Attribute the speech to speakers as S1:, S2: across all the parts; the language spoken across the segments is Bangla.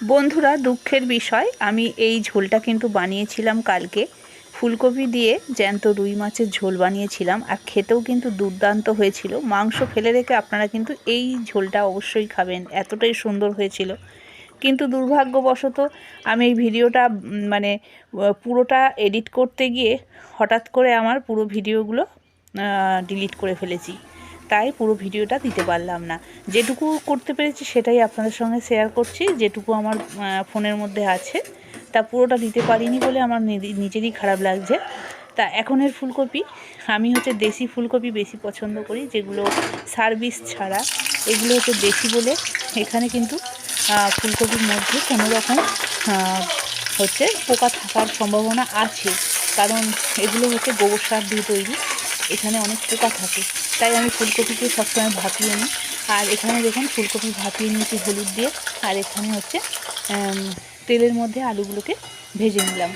S1: বন্ধুরা, দুঃখের বিষয়, আমি এই ঝোলটা কিন্তু বানিয়েছিলাম কালকে। ফুলকপি দিয়ে জ্যান্ত রুই মাছের ঝোল বানিয়েছিলাম, আর খেতেও কিন্তু দুর্দান্ত হয়েছিল। মাংস ফেলে রেখে আপনারা কিন্তু এই ঝোলটা অবশ্যই খাবেন, এতটাই সুন্দর হয়েছিল। কিন্তু দুর্ভাগ্যবশত আমি এই ভিডিওটা মানে পুরোটা এডিট করতে গিয়ে হঠাৎ করে আমার পুরো ভিডিওগুলো ডিলিট করে ফেলেছি। তাই পুরো ভিডিওটা দিতে পারলাম না। যেটুকু করতে পেরেছি সেটাই আপনাদের সঙ্গে শেয়ার করছি, যেটুকু আমার ফোনের মধ্যে আছে, তা পুরোটা দিতে পারিনি বলে আমার নিজে- নিজেরই খারাপ লাগছে। তা এখনের ফুলকপি, আমি হচ্ছে দেশি ফুলকপি বেশি পছন্দ করি, যেগুলো সার্ভিস ছাড়া, এগুলো হচ্ছে দেশি বলে। এখানে কিন্তু ফুলকপির মধ্যে কোনো রকম হচ্ছে পোকা থাকার সম্ভাবনা আছে। কারণ এগুলো হচ্ছে গোবর সার দিয়ে তৈরি। এখানে অনেক পোকা থাকে, তাই আমি ফুলকপিকে সবসময় ভাপিয়ে নিই। আর এখানে দেখুন, ফুলকপি ভাপিয়ে নিয়েছি হলুদ দিয়ে, আর এখানে হচ্ছে তেলের মধ্যে আলুগুলোকে ভেজে নিলাম।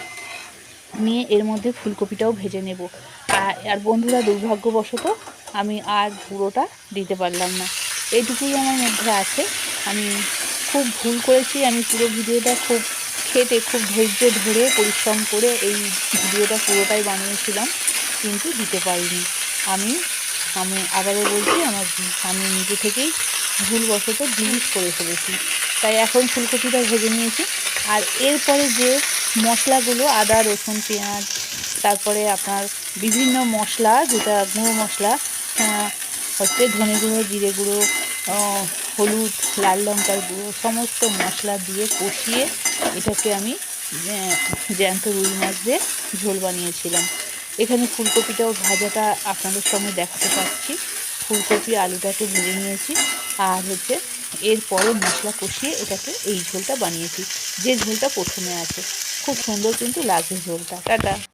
S1: নিয়ে এর মধ্যে ফুলকপিটাও ভেজে নেব। আর বন্ধুরা, দুর্ভাগ্যবশত আমি আর পুরোটা দিতে পারলাম না। এইটুকুই আমার মধ্যে আছে। আমি খুব ভুল করেছি। আমি পুরো ভিডিওটা খুব খেটে, খুব ধৈর্য ধরে, পরিশ্রম করে এই ভিডিওটা পুরোটাই বানিয়েছিলাম। কিন্তু দিতে পারিনি। আমি আমি আবারও বলছি, আমার আমি নিজে থেকেই ভুলবশত ডিলিট করে ফেলেছি। তাই এখন ফুলকপিটা ভেজে নিয়েছি। আর এরপরে যে মশলাগুলো, আদা, রসুন, পেঁয়াজ, তারপরে আপনার বিভিন্ন মশলা, যেটা গুঁড়ো মশলা হচ্ছে ধনে গুঁড়ো, জিরে গুঁড়ো হলুদ, লাল লঙ্কার গুঁড়ো, সমস্ত মশলা দিয়ে কষিয়ে এটাকে আমি জ্যান্ত রুই মাছ দিয়ে ঝোল বানিয়েছিলাম। এখানে ফুলকপিটাও ভাজাটা আপনাদের সঙ্গে দেখাতে পাচ্ছি ফুলকপি আলুটাকে ভেজে নিয়েছি। আর হচ্ছে এরপরে মশলা কষিয়ে এটাকে এই ঝোলটা বানিয়েছি। যে ঝোলটা প্রথমে আছে। খুব সুন্দর কিন্তু লাগছে ঝোলটা। টাটা।